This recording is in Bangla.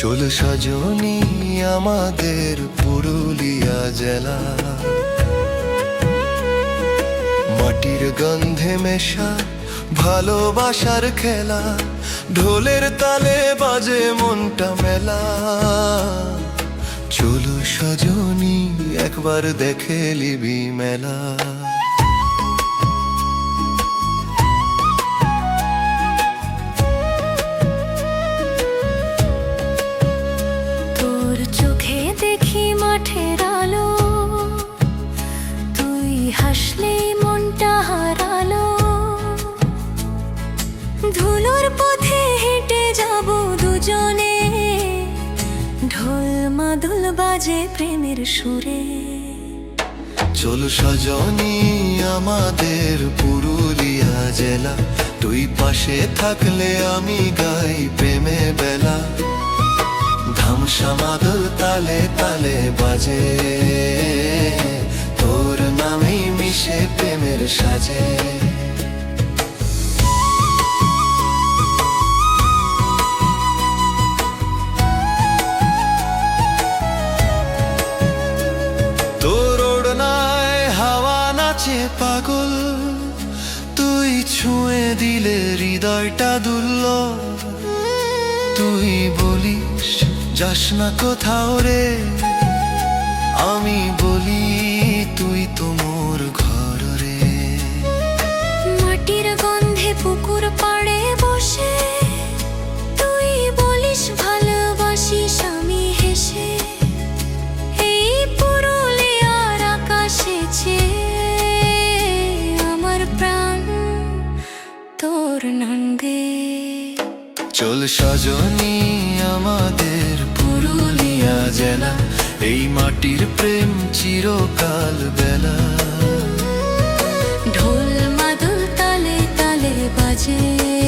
চল সজনী আমাদের পুরুলিয়া জেলা। মাটির গন্ধে মেশা ভালোবাসার খেলা, ঢোলের তালে বাজে মনটা মেলা। চলো সজনী একবার দেখে লিবি মেলা। তুই হাসলেই মনটা হারালো। ধুলোর পথে হেঁটে যাব দুজনে। ঢোল মাদুল বাজে প্রেমের সুরে। চল সজনী আমাদের পুরুলিয়া জেলা। তুই পাশে থাকলে আমি গাই প্রেমে বেলা। ধামসা মাদল তালে তালে বাজে। সাজে। নাচে পাগল, তুই ছুঁয়ে দিলে হৃদয়টা দুলল তুই বলিস, যাস না কোথাও রে, আমি বলি তুই তো চল সজনী আমাদের পুরুলিয়া জেলা, এই মাটির প্রেম চিরকাল বেলা। ঢোল মাদুল তালে তালে বাজে।